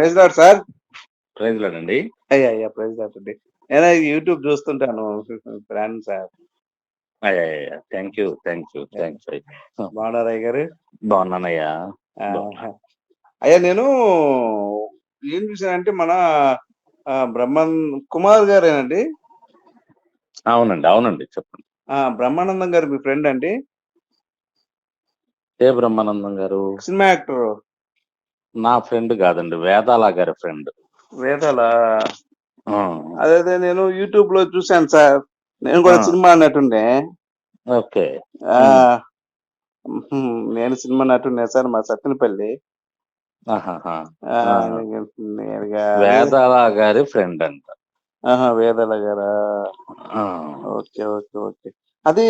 Praise lord sir? ప్రైజ్ లాడండి అయ్యా అయ్యా ప్రైజ్ లాడ్ అండి. నేను యూట్యూబ్ చూస్తుంటాను ఫ్రెండ్ సార్. అయ్యా thank you thank you thanks బాగున్నారా అయ్య గారు? బాగున్నానయ్యా. అయ్యా నేను ఏం చూసానంటే మన బ్రహ్మన్ కుమార్ గారేనండి? అవునండి అవునండి చెప్పండి. బ్రహ్మానందం గారు మీ ఫ్రెండ్ అండి? ఏ బ్రహ్మానందం గారు? Cinema actor. నా ఫ్రెండ్ కాదండి వేదాల గారి ఫ్రెండ్. వేదాల? అదే అదే నేను యూట్యూబ్లో చూశాను సార్. నేను కూడా. సినిమా నటుండే ఓకే. నేను సినిమా నటుండే సార్ మా సత్తినపల్లి వేదాల గారి ఫ్రెండ్ అంట. వేదాల గారా. Okay okay okay. అది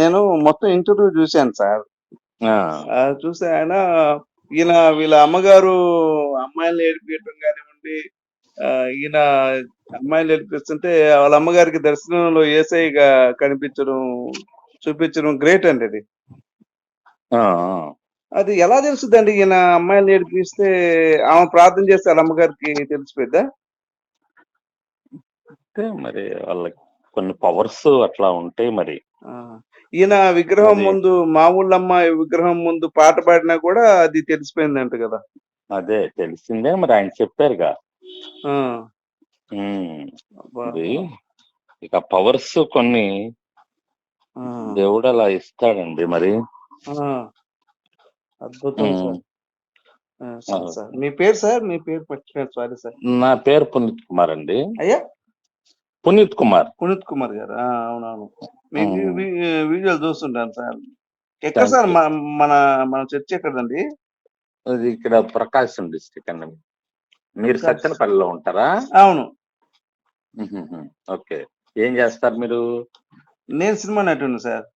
నేను మొత్తం ఇంటర్వ్యూ చూశాను సార్. చూస్తే ఆయన ఈయన వీళ్ళ అమ్మగారు అమ్మాయిలు ఏడిపించడం కానివ్వండి ఈయన అమ్మాయిలు ఏడిపిస్తుంటే వాళ్ళ అమ్మగారికి దర్శనంలో ఏసైగా కనిపించడం చూపించడం గ్రేట్ అండి అది. ఆ. అది ఎలా తెలుస్తుందండి ఈయన అమ్మాయిలు ఏడిపిస్తే ఆమె ప్రార్థన చేస్తే వాళ్ళ అమ్మగారికి తెలిసిపోద్దా అంటే మరి వాళ్ళకి కొన్ని పవర్స్ అట్లా ఉంటాయి మరి. ఈయన విగ్రహం ముందు మామూలు అమ్మాయి విగ్రహం ముందు పాట పాడినా కూడా అది తెలిసిపోయిందంట కదా. అదే తెలిసిందే మరి ఆయన చెప్పారుగా. ఇక పవర్స్ కొన్ని దేవుడు అలా ఇస్తాడండి మరి. అద్భుతం. సార్. మీ పేరు సార్? మీ పేరు సారీ సార్. నా పేరు పునీత్ కుమార్ అండి. అయ్యా! పునీత్ కుమార్. పునీత్ కుమార్ గారు. అవునవును. మీ వీడియోలు చూస్తుంటాను సార్. ఎక్కడ సార్. మన మన చర్చ్ ఎక్కడండి? అది ఇక్కడ ప్రకాశం డిస్ట్రిక్ట్ అండి. మీరు. సత్యనపల్లిలో ఉంటారా? అవును. ఓకే. ఏం చేస్తారు మీరు? నేను సినిమా నటుడు సార్.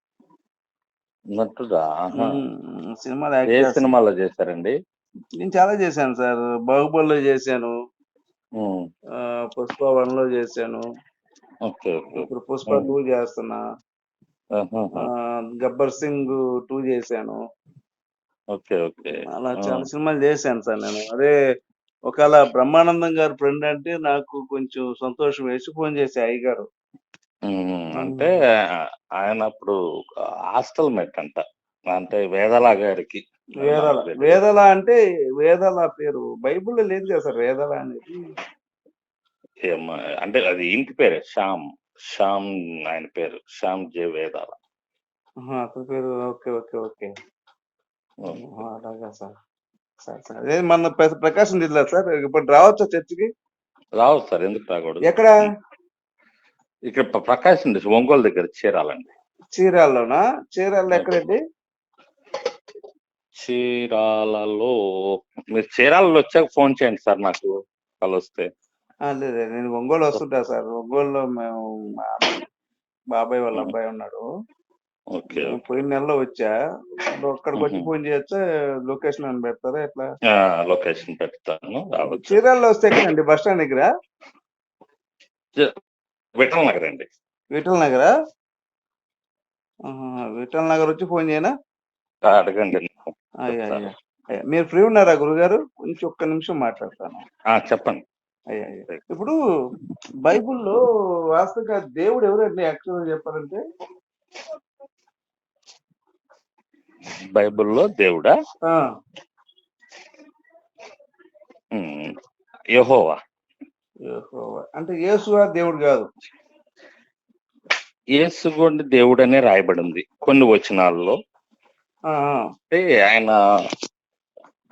నటుడా? యాక్ట్ ఏ. సినిమాలో చేశారండి? నేను చాలా చేశాను సార్. బాహుబలిలో చేశాను. పుష్ప వన్లో చేశాను. Okay okay. ఇప్పుడు పుష్ప. టూ చేస్తున్నా. గబ్బర్ సింగ్ టూ చేశాను. Okay okay. అలా. చాలా సినిమాలు చేశాను సార్ నేను. అదే ఒకవేళ బ్రహ్మానందం గారు ఫ్రెండ్ అంటే నాకు కొంచెం సంతోషం వేసి ఫోన్ చేసి అయ్య గారు ఉమ్, అంటే ఆయన అప్పుడు హాస్టల్ మేట్ అంట. అంటే వేదల గారికి. వేదల. వేదల అంటే వేదల పేరు. బైబిల్లో లేదు కదా సార్ వేదల అనేది. అంటే అది ఇంటి పేరే శ్యామ్ శ్యామ్ ఆయన పేరు శ్యామ్ జే వేదాల. అతని పేరు ఓకే ఓకే ఓకే. అలాగా సార్. సార్ సార్ అదే మన ప్ర- ప్రకాశం జిల్లా సార్ ఇప్పుడు రావచ్చా చర్చికి? రావు సార్ ఎందుకు రాకూడదు? ఎక్కడ? ఇక్కడ ప్ర- ప్రకాశం ఒంగోలు దగ్గర చీరాలండి చీరాల్లోనా? చీరాల్లో ఎక్కడండి? చీరాలలో మీరు చీరాలలో వచ్చాక ఫోన్ చేయండి సార్ నాకు కలుస్తే. లేదు నేను ఒంగోలు వస్తుంటా సార్. ఒంగోలులో మేము మా బాబాయ్ వాళ్ళ అబ్బాయి ఉన్నాడు. ఓకే. పోయిన నెలలో వచ్చా. అక్కడికి వచ్చి. ఫోన్ చేయొచ్చా లొకేషన్ అని పెడతారా? ఎట్లా? లొకేషన్ పెడతాను. చీరాల్లో వస్తే ఎక్కడండి? బస్ స్టాండ్ దగ్గర? విఠల్ నగర్ అండి. విఠల్ నగరా? విఠల్ నగర్ వచ్చి ఫోన్ చేయనా? అడగండి అయ్యా అయ్యా. మీరు ఫ్రీ ఉన్నారా గురుగారు? కొంచెం ఒక్క నిమిషం మాట్లాడతాను. చెప్పండి. ఇప్పుడు బైబిల్లో వాస్తవంగా దేవుడు ఎవరండి యాక్చువల్గా చెప్పాలంటే? బైబిల్లో దేవుడా? యెహోవా. యెహోవా. అంటే యేసువా దేవుడు కాదు. యేసు కూడా దేవుడనే రాయబడింది కొన్ని వచనాల్లో. అంటే ఆయన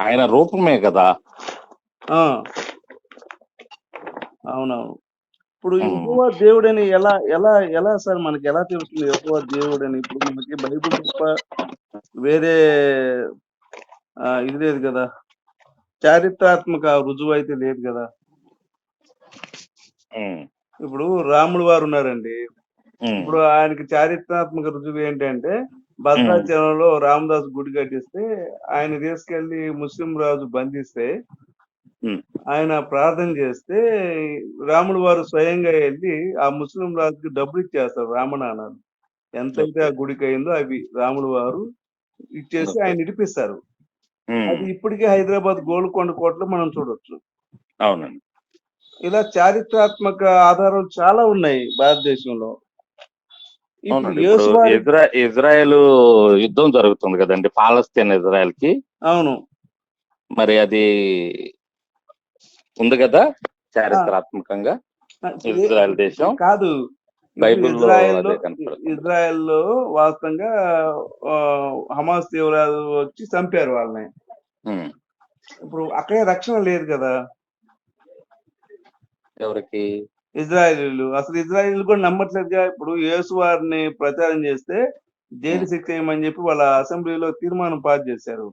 ఆయన రూపమే కదా. ఆ. అవునవును. ఇప్పుడు. యెహోవా దేవుడని ఎలా ఎలా ఎలా సార్ మనకి ఎలా తెలుస్తుంది యెహోవా దేవుడని? ఇప్పుడు మనకి బైబిల్ తప్ప వేరే ఇది లేదు కదా. చారిత్రాత్మక రుజువు అయితే లేదు కదా. ఇప్పుడు రాముడు వారు ఉన్నారండి. ఇప్పుడు ఆయనకి చారిత్రాత్మక రుజువు ఏంటంటే భద్రాచలంలో రామదాస్ గుడి కట్టిస్తే ఆయన తీసుకెళ్ళి ముస్లిం రాజు బంధిస్తే ఆయన ప్రార్థన చేస్తే రాముడు వారు స్వయంగా వెళ్ళి ఆ ముస్లిం రాజుకి డబ్బులు ఇచ్చేస్తారు రామనాణాలు ఎంతైతే ఆ గుడికి అయిందో అవి రాముడు వారు ఇచ్చేసి. ఆయన ఇడిపిస్తారు. అది ఇప్పటికే హైదరాబాద్ గోల్కొండ కోటలో మనం చూడొచ్చు. అవునండి. ఇలా చారిత్రాత్మక ఆధారాలు చాలా ఉన్నాయి భారతదేశంలో. ఇజ్రాయెల్ యుద్ధం జరుగుతుంది కదండి పాలస్తీన్ ఇజ్రాయెల్కి అవును. మరి అది ఉంది కదా? చారిత్రాత్మకంగా. ఇజ్రాయెల్ దేశం. కాదు. ఇజ్రాయెల్లో కనపడుతుంది. ఇజ్రాయెల్లో వాస్తవంగా హమాస్ తీవ్రవాదు వచ్చి చంపారు వాళ్ళని. ఇప్పుడు అక్కడే రక్షణ లేదు కదా? ఎవరికి? ఇజ్రాయేలీలు. అసలు ఇజ్రాయేల్ కూడా నమ్మట్లేదుగా. ఇప్పుడు యేసు వారిని ప్రచారం చేస్తే జైలు శిక్ష వేయమని చెప్పి వాళ్ళ అసెంబ్లీలో తీర్మానం పాస్ చేశారు.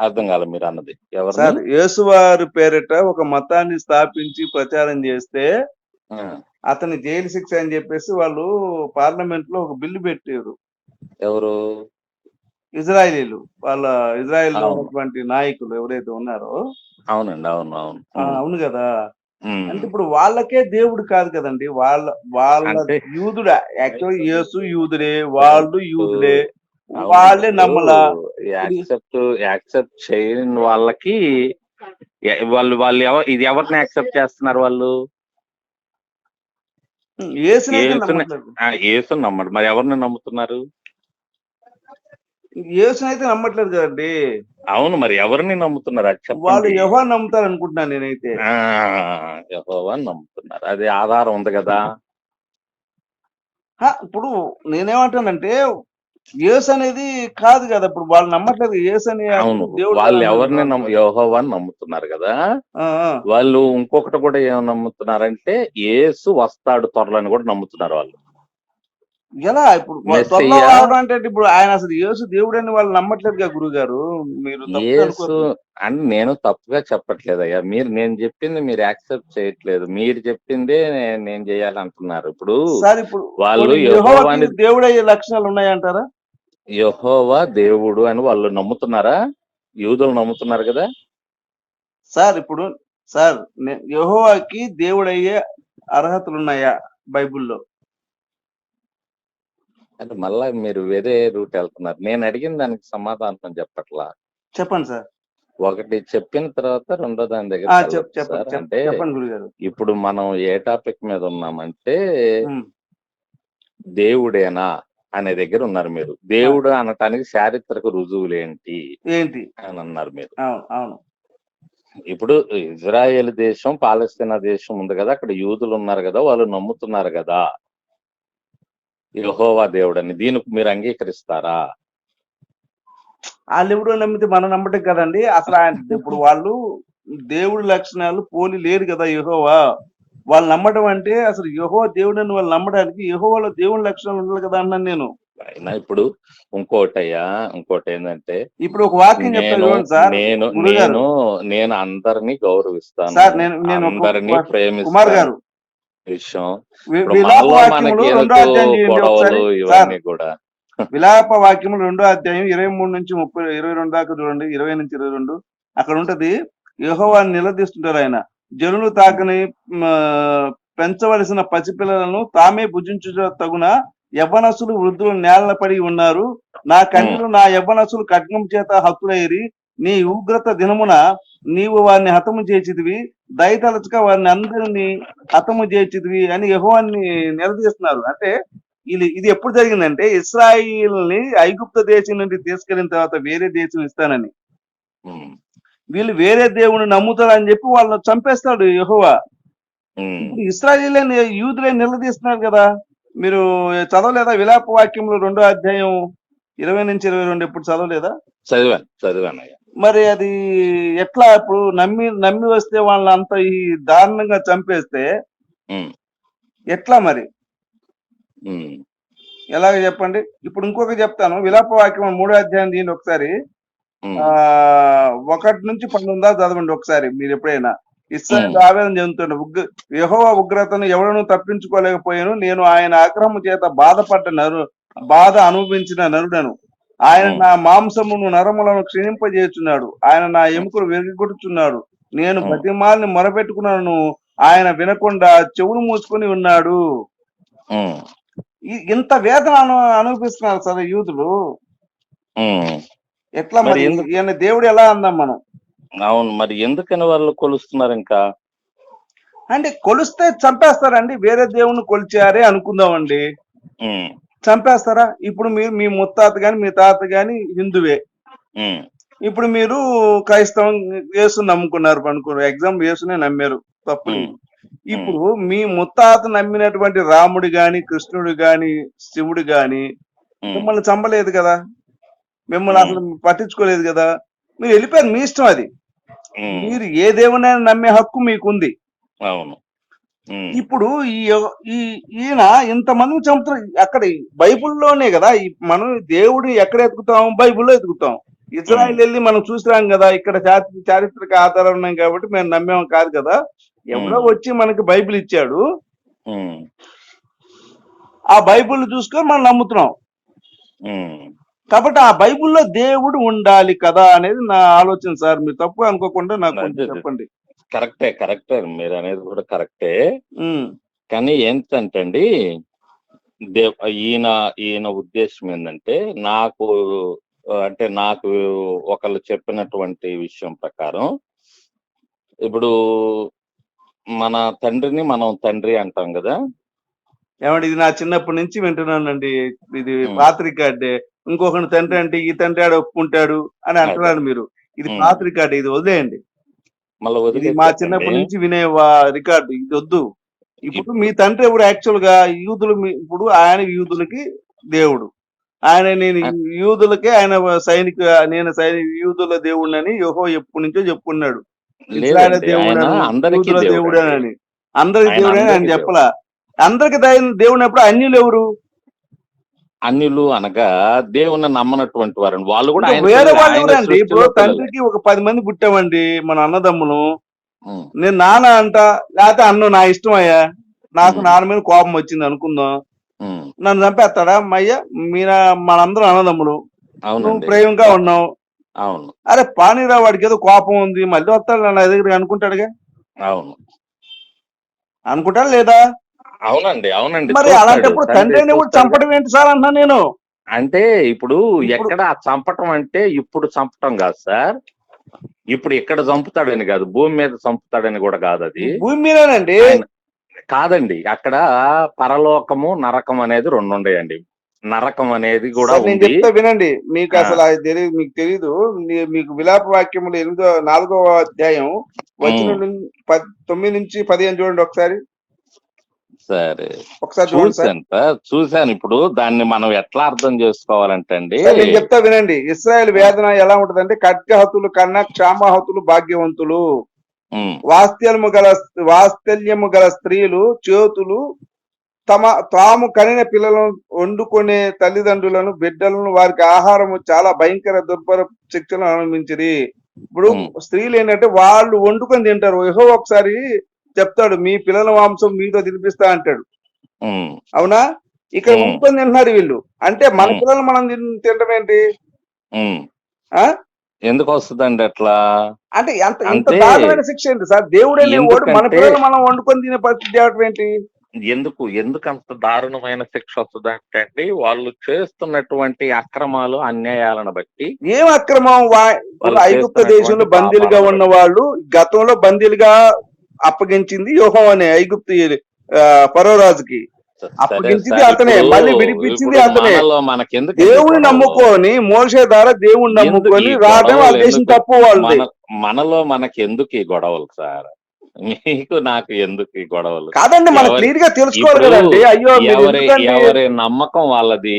అర్థం కాలే మీరు అన్నది. ఎవరు సార్ యేసు వారి పేరిట ఒక మతాన్ని స్థాపించి ప్రచారం చేస్తే అతని జైలు శిక్ష అని చెప్పేసి వాళ్ళు పార్లమెంట్లో ఒక బిల్లు పెట్టారు. ఎవరు? ఇజ్రాయేలీలు. వాళ్ళ ఇజ్రాయెల్లో. ఉన్నటువంటి నాయకులు ఎవరైతే ఉన్నారో. అవునండి అవును అవును. అవును కదా. అంటే ఇప్పుడు వాళ్ళకే దేవుడు కాదు కదండి. వాళ్ళ వాళ్ళ యూదుడు యాక్చువల్ యేసు యూదుడే వాళ్ళు యూదుడే వాళ్ళే నమ్మలా. యాక్సెప్ట్ యాక్సెప్ట్ చేయని వాళ్ళకి వాళ్ళు వాళ్ళు ఎవ ఇది ఎవరిని యాక్సెప్ట్ చేస్తున్నారు వాళ్ళు? యేసుని నమ్మడు. మరి ఎవరిని నమ్ముతున్నారు? యేసునైతే నమ్మట్లేదు కదండి. అవును మరి ఎవరిని నమ్ముతున్నారు? వాళ్ళు యెహోవా నమ్ముతారు అనుకుంటున్నాను నేనైతే. ఆ, యెహోవాని నమ్ముతున్నారు. అది ఆధారం ఉంది కదా. హా, ఇప్పుడు నేనేమంటానంటే యేసు అనేది కాదు కదా. ఇప్పుడు వాళ్ళు నమ్మట్లేదు. యేసు అని అవును. వాళ్ళు ఎవరిని. నమ్ము యెహోవాని నమ్ముతున్నారు కదా. వాళ్ళు ఇంకొకటి కూడా ఏం నమ్ముతున్నారంటే యేసు వస్తాడు త్వరలో అని కూడా నమ్ముతున్నారు వాళ్ళు. ఎలా? ఇప్పుడు త్వరలో రావడం అంటే ఇప్పుడు ఆయన అసలు యేసు దేవుడని వాళ్ళు నమ్మట్లేదుగా గురువు గారు మీరు యేసు. అని నేను తప్పుగా చెప్పట్లేదు అయ్యా. మీరు నేను చెప్పింది మీరు యాక్సెప్ట్ చేయట్లేదు. మీరు చెప్పిందే నేను చేయాలంటున్నారు. ఇప్పుడు సార్ ఇప్పుడు వాళ్ళు యెహోవాకి దేవుడయ్యే లక్షణాలు ఉన్నాయంటారా? యెహోవా దేవుడు అని వాళ్ళు నమ్ముతున్నారా? యూదులు నమ్ముతున్నారు కదా? సార్ ఇప్పుడు సార్ యెహోవాకి దేవుడయ్యే అర్హతలు ఉన్నాయా బైబిల్లో? అంటే మళ్ళా మీరు వేరే రూట్ వెళ్తున్నారు. నేను అడిగిన దానికి సమాధానం చెప్పట్లా? చెప్పండి సార్. ఒకటి చెప్పిన తర్వాత రెండో దాని దగ్గర సార్. అంటే ఇప్పుడు మనం ఏ టాపిక్ మీద ఉన్నామంటే దేవుడేనా అనే దగ్గర ఉన్నారు మీరు. దేవుడు అనటానికి చారిత్రక రుజువులు ఏంటి? ఏంటి? అని అన్నారు మీరు. అవును. ఇప్పుడు ఇజ్రాయెల్ దేశం పాలస్తీనా దేశం ఉంది కదా అక్కడ యూదులు ఉన్నారు కదా వాళ్ళు నమ్ముతున్నారు కదా. యెహోవా దేవుడని దీనికి మీరు అంగీకరిస్తారా? వాళ్ళు ఎవడో నమ్మితే మనం నమ్మటం కదండి. అసలు ఆయన ఇప్పుడు వాళ్ళు దేవుడి లక్షణాలు పోలి లేరు కదా యెహోవా. వాళ్ళు నమ్మడం అంటే అసలు యెహోవా దేవుడు అని వాళ్ళు నమ్మడానికి యెహోవాలో దేవుడి లక్షణాలు ఉండాలి కదా అన్నాను నేను. అయినా ఇప్పుడు ఇంకోటయ్యా ఇంకోటి ఏంటంటే ఇప్పుడు ఒక వాక్యం చెప్తాను సార్. నేను. నేను నేను అందరినీ గౌరవిస్తాను. సార్ నేను అందరినీ కుమార్ ప్రేమిస్తాను. గారు విషయం. విలాప వాక్యములు రెండో అధ్యాయం చేయండి ఒకసారి? గొడవలు సార్. ఇవన్నీ కూడా. విలాప వాక్యములు రెండో అధ్యాయం ఇరవై మూడు నుంచి ముప్పై ఇరవై రెండు దాకా చూడండి. ఇరవై నుంచి ఇరవై రెండు. అక్కడ ఉంటది యెహోవాని నిలదీస్తుంటారు ఆయన. జనులు తాకని పెంచవలసిన పసిపిల్లలను తామే భుజించు తగున యవ్వనసులు వృద్ధులు నేలన పడి ఉన్నారు. నా కంటిలో నా యవ్వనసులు ఖడ్గం చేత హతులైరి నీ ఉగ్రత దినమున నీవు వారిని హతము చేసిదివి దయతలచక వారిని అందరినీ హతము చేసిదివి అని యెహోవాని నిలదీస్తున్నారు. అంటే ఇది ఇది ఎప్పుడు జరిగిందంటే ఇస్రాయిల్ని ఐగుప్త దేశం నుండి తీసుకెళ్ళిన తర్వాత వేరే దేశం ఇస్తానని. వీళ్ళు వేరే దేవుని నమ్ముతారని చెప్పి వాళ్ళని చంపేస్తాడు యెహోవా. ఇస్రాయిలే యూదులే నిలదీస్తున్నారు కదా. మీరు చదవలేదా విలాప వాక్యంలో రెండో అధ్యాయం ఇరవై నుంచి ఇరవై రెండు ఎప్పుడు చదవలేదా? చదివాను చదివాను అయ్యా. మరి అది ఎట్లా ఇప్పుడు నమ్మి నమ్మి వస్తే వాళ్ళని అంత ఈ దారుణంగా చంపేస్తే ఎట్లా మరి? ఎలాగ చెప్పండి? ఇప్పుడు ఇంకొక చెప్తాను. విలాప వాక్యం మూడో అధ్యాయం దీని ఒకసారి. ఆ ఒకటి నుంచి పన్నెండు దాకా చదవండి ఒకసారి మీరు ఎప్పుడైనా. ఇస్రాయల్. ఆవేదన చెందుతుండే. ఉగ్ర యెహోవా ఉగ్రతను ఎవడను తప్పించుకోలేకపోయాను. నేను ఆయన ఆక్రమణ చేత బాధపడ్డ నరు బాధ అనుభవించిన నరుడను. ఆయన. నా మాంసమును నరములను క్షీణింపజేస్తున్నాడు ఆయన నా ఎముకలు వెరిగొట్టుచున్నాడు నేను. ప్రతిమాల్ని మొరపెట్టుకున్నాను. ఆయన వినకుండా చెవులు మూసుకొని ఉన్నాడు. ఇంత వేదన అను అనుభవిస్తున్నారు సార్ ఉమ్. ఎట్లా మరి? ఈయన దేవుడు ఎలా అందాం మనం? అవును మరి ఎందుకని వాళ్ళు కొలుస్తున్నారు ఇంకా? అంటే కొలిస్తే చంపేస్తారండి. వేరే దేవుణ్ణి కొలిచారే అనుకుందామండి. చంపేస్తారా? ఇప్పుడు మీరు మీ ముత్తాత గాని మీ తాత గాని హిందువే. ఇప్పుడు మీరు క్రైస్తవం యేసు నమ్ముకున్నారు అనుకోరు ఎగ్జాంపుల్ యేసునే నమ్మారు. తప్పు. ఇప్పుడు మీ ముత్తాత నమ్మినటువంటి రాముడు గాని కృష్ణుడు గాని శివుడు గాని మిమ్మల్ని చంపలేదు కదా? మిమ్మల్ని అసలు పట్టించుకోలేదు కదా? మీరు వెళ్ళిపోయారు మీ ఇష్టం అది. మీరు ఏ దేవునైనా నమ్మే హక్కు మీకుంది. అవును. ఇప్పుడు ఈ ఈయన ఇంతమంది చంపుతారు అక్కడ బైబిల్లోనే కదా మనం దేవుడు ఎక్కడ ఎతుకుతాం బైబిల్లో ఎతుకుతాం ఇజ్రాయిల్ వెళ్ళి మనం చూసిరాం కదా ఇక్కడ చారి- చారిత్రక ఆధారాలు ఉన్నాయి కాబట్టి మేము నమ్మేం కాదు కదా. ఎవరో. వచ్చి మనకి బైబిల్ ఇచ్చాడు. ఆ బైబిల్ చూసుకొని మనం నమ్ముతున్నాం. కాబట్టి ఆ బైబిల్లో దేవుడు ఉండాలి కదా అనేది నా ఆలోచన సార్. మీరు తప్పు అనుకోకుండా నాకు. చెప్పండి. కరెక్టే కరెక్టే. మీరు అనేది కూడా కరెక్టే. కానీ ఏంటంటే అండి దే- ఈయన ఈయన ఉద్దేశం ఏంటంటే నాకు అంటే నాకు ఒకళ్ళు చెప్పినటువంటి విషయం ప్రకారం ఇప్పుడు మన తండ్రిని మనం తండ్రి అంటాం కదా. ఏమండి ఇది నా చిన్నప్పటి నుంచి వింటున్నానండి. ఇది ఉమ్. పాత రికార్డే ఇంకొకటి తండ్రి అంటే ఈ తండ్రి ఆడ ఒప్పుకుంటాడు అని అంటున్నాడు మీరు. ఇది ఉమ్. పాత రికార్డు ఇది వదిలేయండి. మళ్ళీ మా. చిన్నప్పటి నుంచి వినే రికార్డు ఇది వద్దు. ఇప్పుడు మీ తండ్రి ఎవరు యాక్చువల్గా యూదులు ఇప్పుడు ఆయన యూదులకి దేవుడు. ఆయన నేను యూదులకే ఆయన సైనిక నేను సైనిక యూదుల దేవుడు అని యోహో ఎప్పటి నుంచో చెప్పుకున్నాడు. ఇస్రాయేల్ లేదండి, దేవుడు ఆయన అని, అందరికీ దేవుడు. అని చెప్పలా. అందరికి దేవుడు ఎప్పుడు అన్యులు ఎవరు? అన్యులు అనగా దేవుని నమ్మనటువంటి వారు వాళ్ళు కూడా వేరే వాళ్ళు ఎవరండి ఇప్పుడు. తండ్రికి ఒక పది మంది పుట్టామండి మన అన్నదమ్ములు. నేను నాన్న అంట లేకపోతే అన్న నా ఇష్టం అయ్యా నాకు. నాన్న మీద కోపం వచ్చింది అనుకుందాం. నన్ను చంపేస్తాడా? మయ్య మీన మనందరం అన్నదమ్ములు. నువ్వు ప్రేమగా ఉన్నావు. అవును. అరే పానీరా వాడికి ఏదో కోపం ఉంది. మళ్ళీ వస్తాడు నా దగ్గర అనుకుంటాడుగా? అవును. అనుకుంటాడు లేదా? అవునండి అవునండి. మరి అలాంటప్పుడు తండ్రి తండ్రిని కూడా చూస్తాడు. చంపడం ఏంటి సార్ అంటున్నా నేను? అంటే ఇప్పుడు ఎక్కడ చంపటం అంటే ఇప్పుడు చంపటం కాదు సార్. ఇప్పుడు ఇక్కడ చంపుతాడని కాదు భూమి మీద చంపుతాడని కూడా కాదు అది. భూమి మీదేనండి? కాదండి అక్కడ పరలోకము నరకం అనేది రెండు ఉన్నాయండి నరకం అనేది కూడా నేను ఉంది. చెప్తా వినండి. మీకు. అసలు అది తెలియదు మీకు తెలీదు. మీకు విలాప వాక్యములు ఎనిమిదో నాలుగో అధ్యాయం వచ్చిన తొమ్మిది నుంచి పదిహేను చూడండి ఒకసారి. సరే ఒకసారి చూడండి సార్. చూశాను ఇప్పుడు దాన్ని మనం ఎట్లా అర్థం చేసుకోవాలంటే అండి నేను చెప్తా వినండి. ఇస్రాయల్ వేదన ఎలా ఉంటదంటే కట్యహతులు కన్నా క్షామహతులు భాగ్యవంతులు. ఉమ్, వాత్సల్యము గల వాత్సల్యము గల స్త్రీలు చేతులు తమ తాము కనిన పిల్లలను వండుకునే తల్లిదండ్రులను బిడ్డలను వారికి ఆహారము చాలా భయంకర దుర్భర శిక్షలను అనుభవించిరి. ఇప్పుడు. స్త్రీలు ఏంటంటే వాళ్ళు వండుకొని తింటారు. ఏహో ఒకసారి చెప్తాడు మీ పిల్లల మాంసం మీతో తినిపిస్తా అంటాడు. అవునా? ఇక్కడ. వండుకొని తింటున్నారు వీళ్ళు. అంటే మన. పిల్లలు మనం తిన్- తినడం ఏంటి? ఎందుకు వస్తుందండి అట్లా? అంటే ఎంత అంతే. దారుణమైన శిక్ష ఏంటి సార్? దేవుడే మన పిల్లలు మనం వండుకొని తినే పరిస్థితి తేవటం ఏంటి? ఎందుకు ఎందుకు అంత దారుణమైన శిక్ష వస్తుంది అంటే వాళ్ళు చేస్తున్నటువంటి అక్రమాలు అన్యాయాలను బట్టి ఏం అక్రమం? ఐగుప్త దేశంలో బందీలుగా ఉన్న వాళ్ళు గతంలో బందీలుగా అప్పగించింది యోహో అనే ఐగుప్తు పరో రాజుకి. సరే అప్పగించింది అతనే, మళ్ళీ విడిపించింది అతనే. దేవుని నమ్ముకొని మోసే ద్వారా దేవుని నమ్ముకొని రావడం వాళ్ళ దేశం? తప్పు వాళ్ళది. మన మనలో మనకి ఎందుకు ఈ గొడవలు సార్? మీకు నాకు ఎందుకు ఈ గొడవలు? కాదండి మనం క్లియర్గా తెలుసుకోవాలి కదండి. అయ్యో ఎవరి నమ్మకం వాళ్ళది?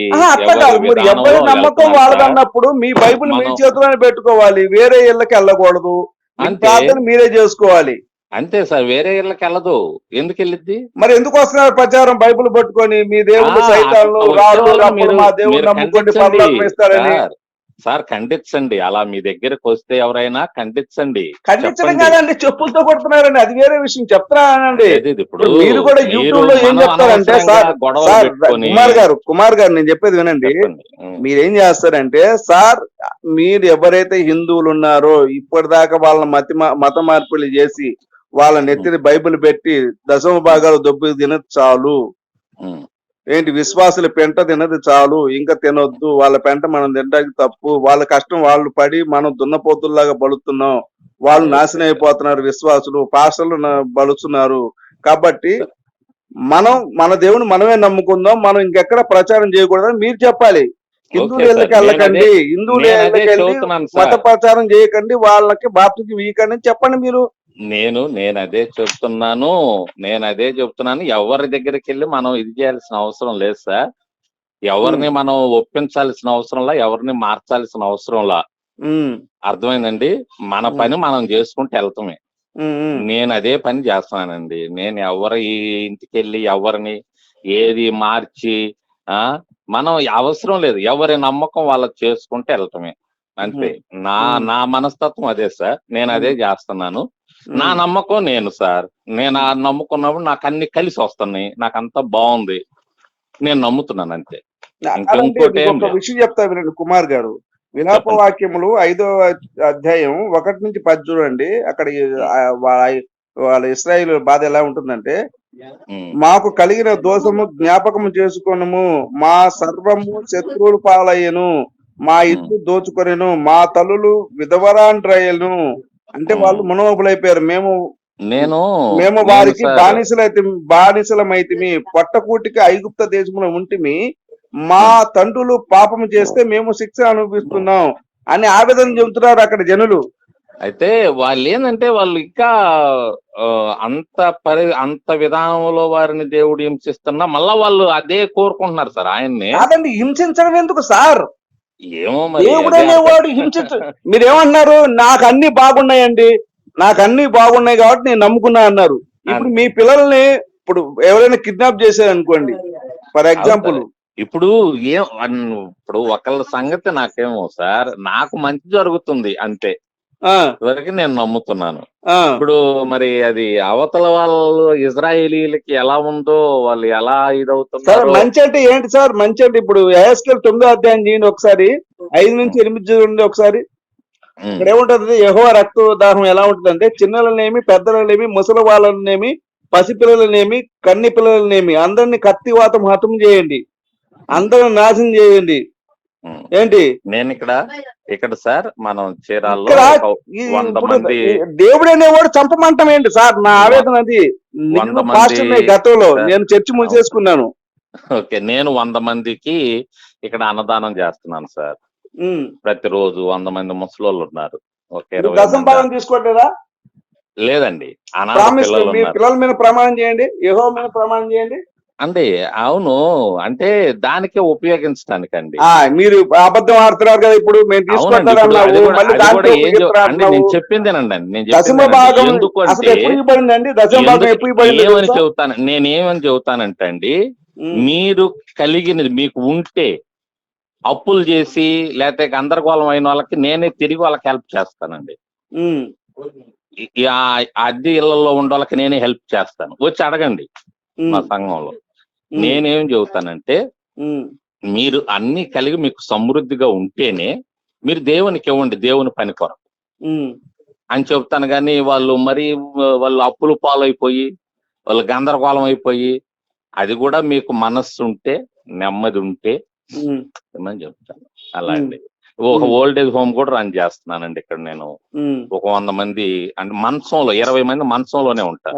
ఎవరి నమ్మకం వెళ్తున్నారు వాళ్ళది సార్. అన్నప్పుడు మీ బైబిల్ మీ చేతిలోనే పెట్టుకోవాలి. వేరే ఇళ్ళకి వెళ్ళకూడదు. ప్రార్థన మీరే చేసుకోవాలి. అంతే సార్ వేరే ఇళ్ళకి వెళ్ళదు. ఎందుకు వెళ్ళిద్ది? మరి ఎందుకు వస్తున్నారు ప్రచారం? బైబిల్ పట్టుకొని మీ దేవుడు ఇస్తాడని సార్, ఖండించండి. అలా మీ దగ్గరకు వస్తే ఎవరైనా ఖండించండి. ఖండించడం. కాదండి చెప్పులతో కొడుతున్నారండి. అది వేరే విషయం. చెప్తున్నానండి ఇప్పుడు మీరు కూడా యూట్యూబ్లో ఏం చెప్తారంటే సార్ కుమార్ గారు కుమార్ గారు నేను చెప్పేది వినండి. మీరేం చేస్తారంటే సార్ మీరు ఎవరైతే హిందువులు ఉన్నారో ఇప్పటిదాకా వాళ్ళ మతి మత మార్పులు చేసి వాళ్ళ నెత్తిని బైబిల్ పెట్టి దశమ భాగాలు దొబ్బు తిన చాలు. ఏంటి విశ్వాసుల పెంట తినది చాలు. ఇంకా తినొద్దు. వాళ్ళ పెంట మనం తినడానికి తప్పు. వాళ్ళ కష్టం వాళ్ళు పడి మనం దున్నపోతుల్లాగా బలుతున్నాం. వాళ్ళు నాశనం అయిపోతున్నారు విశ్వాసులు. పాస్టర్లు బలుస్తున్నారు కాబట్టి మనం మన దేవుని మనమే నమ్ముకుందాం. మనం ఇంకెక్కడ ప్రచారం చేయకూడదని మీరు చెప్పాలి. హిందువుల ఇళ్ళకి వెళ్ళకండి. హిందువుల వెళ్ళి మత ప్రచారం చేయకండి. వాళ్ళకి బాప్తికి అని చెప్పండి మీరు. నేను నేను అదే చెప్తున్నాను నేను అదే చెప్తున్నాను. ఎవరి దగ్గరికి వెళ్ళి మనం ఇది చేయాల్సిన అవసరం లేదు సార్. ఎవరిని మనం ఒప్పించాల్సిన అవసరంలా ఎవరిని మార్చాల్సిన అవసరంలా అర్థమైందండి? మన. పని మనం చేసుకుంటూ వెళ్తామే. నేను అదే పని చేస్తున్నానండి. నేను ఎవరి ఇంటికి వెళ్ళి ఎవరిని ఏది మార్చి ఆ? మనం అవసరం లేదు. ఎవరి నమ్మకం వాళ్ళకి చేసుకుంటూ వెళ్తామే. అంతే. నా. నా మనస్తత్వం అదే సార్. నేను అదే చేస్తున్నాను. నా. నమ్మకం నేను సార్. నేను ఆ నమ్ముకున్నప్పుడు నాకు అన్ని కలిసి వస్తున్నాయి. నాకు అంతా బాగుంది. నేను నమ్ముతున్నాను అంతే. ఒక. విషయం చెప్తా వినండి కుమార్ గారు. విలాప చెప్పండి. వాక్యములు ఐదో అధ్యాయం ఒకటి నుంచి పది చూడండి. అక్కడ వాళ్ళ ఇస్రాయిల్ బాధ ఎలా ఉంటుందంటే మాకు కలిగిన దోషము జ్ఞాపకము చేసుకొనము. మా సర్వము శత్రువులు పాలయ్యను. మా ఇల్లు దోచుకొనెను. మా తల్లులు విధవరాండ్రయ్యను. అంటే వాళ్ళు మనోబులైపోయారు. మేము నేను మేము వారికి బానిసలైతే బానిసలమైతిమి. పొట్టకూటికి ఐగుప్త దేశంలో ఉంటిమి. మా తండ్రులు పాపము చేస్తే మేము శిక్ష అనుభవిస్తున్నాం అని ఆవేదన చెబుతున్నారు అక్కడ జనులు. అయితే వాళ్ళు ఏంటంటే వాళ్ళు ఇంకా అంత పరి అంత విధానంలో వారిని దేవుడు హింసిస్తున్నా మళ్ళా వాళ్ళు అదే కోరుకుంటున్నారు సార్ ఆయన్ని. కాదండి హింసించడం ఎందుకు సార్? ఏమో మరి దేవుడు అదే అనేవాడు అర్థం. హింసించ మీరేమన్నారు నాకు అన్ని బాగున్నాయండి. నాకు అన్ని బాగున్నాయి కాబట్టి నేను నమ్ముకున్నా అన్నారు. ఇప్పుడు మీ పిల్లల్ని ఇప్పుడు ఎవరైనా కిడ్నాప్ చేశారు అనుకోండి ఫర్ ఎగ్జాంపుల్. ఇప్పుడు ఏం ఇప్పుడు ఒకళ్ళ సంగతి నాకేమో సార్ నాకు మంచి జరుగుతుంది అంతే. వరకు నేను నమ్ముతున్నాను. ఇప్పుడు మరి అది అవతల వాళ్ళు ఇజ్రాయేలీలకి ఎలా ఉందో వాళ్ళు ఎలా సార్ ఇదవుతున్నారు మంచి అంటే ఏంటి సార్? మంచి అంటే ఇప్పుడు ఏఎస్కెల్ తొమ్మిదో అధ్యాయం చేయండి ఒకసారి. ఐదు నుంచి ఎనిమిది చూడండి ఒకసారి. ఇక్కడ ఏముంటది? యహో రక్తదాహం ఎలా ఉంటుందంటే చిన్నలనేమి పెద్దలనేమి ముసలి వాళ్ళనేమి పసిపిల్లలనేమి కన్ని పిల్లలనేమి అందరిని కత్తివాతం హతం చేయండి. అందరిని నాశనం చేయండి. ఏంటి? నేను ఇక్కడ ఇక్కడ సార్ మనం చీరాల్లో దేవుడు అనేవాడు చంపమంటం ఏంటి సార్? నా ఆవేదన అది. గతంలో. నేను చర్చి మూసేసుకున్నాను. ఓకే నేను వంద మందికి ఇక్కడ అన్నదానం చేస్తున్నాను సార్. ప్రతిరోజు వంద మంది ముసలోళ్ళు ఉన్నారు. ఒక మీరు ఇరవై దశం మంది భాగం తీసుకోవట్లేదా లేదండి అనాథ పిల్లల మీద ప్రమాణం చేయండి యహో మీద ప్రమాణం చేయండి. అండి అవును. అంటే దానికే ఉపయోగించడానికండి. ఆ మీరు అబద్ధం ఆడుతున్నారు కదా ఇప్పుడు మేము అవునండి తీసుకుంటారు ఇప్పుడు అది అన్నావు కూడా- మళ్ళీ అది దాంట్లో కూడా ఏం చెప్- అంటే నేను. చెప్పిందేనండి నేను దశమ చెప్పిందేనండి. భాగం అసలు ఎందుకంటే ఎప్పుడు ఇవ్వబడిందండి? దశమ భాగం ఎందుకు- ఎప్పుడు ఇవ్వబడింది ఏమని తెలుసా? చెబుతాను నేనేమని చెబుతానంటే అండి ఉమ్, మీరు కలిగినది మీకు ఉంటే అప్పులు చేసి లేకపోతే గందరగోళం అయిన వాళ్ళకి నేనే తిరిగి వాళ్ళకి హెల్ప్ చేస్తానండి. ఉమ్, ఈ- ఈ ఆ- అద్దె ఇళ్ళలో ఉన్న వాళ్ళకి నేనే హెల్ప్ చేస్తాను. వచ్చి అడగండి ఉమ్, మా సంఘంలో. నేనేం చెబుతానంటే మీరు అన్ని కలిగి మీకు సమృద్ధిగా ఉంటేనే మీరు దేవునికి ఇవ్వండి దేవుని పని కొరకు. అని చెప్తాను కానీ వాళ్ళు మరి వాళ్ళు అప్పులు పాలైపోయి వాళ్ళు గందరగోళం అయిపోయి అది కూడా మీకు మనస్సు ఉంటే నెమ్మది ఉంటే ఏమని చెప్తాను అలా. అండి. ఒక. ఓల్డ్ ఏజ్ హోమ్ కూడా రన్ చేస్తున్నానండి ఇక్కడ నేను. ఒక వంద మంది అంటే మంచంలో ఇరవై మంది మంచంలోనే ఉంటారు.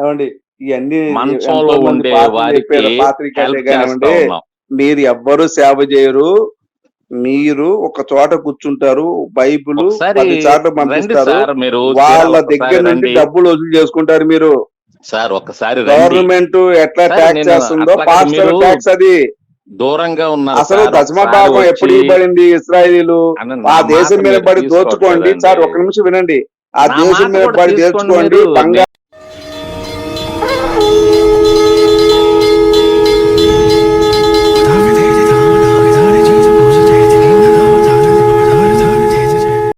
ఇవన్నీ మంచంలో ఉండే వారికి ఉన్నాం. మీరు ఎవ్వరు సేవ చేయరు. మీరు ఒక చోట కూర్చుంటారు. బైబుల్ పది పంపిస్తారు. వాళ్ళ దగ్గర నుండి డబ్బులు వసూలు చేసుకుంటారు మీరు. సార్ ఒకసారి గవర్నమెంట్ ఎట్లా ట్యాక్స్ చేస్తుందో మీరు ట్యాక్స్ అది. దూరంగా ఉన్నారు అసలు. దశమ భాగం ఎప్పుడు ఇవ్వబడింది ఇస్రాయిలీలు? ఆ దేశం మీద పడి దోచుకోండి. సార్ ఒక్క నిమిషం వినండి. ఆ దేశం మీద పడి. బంగారం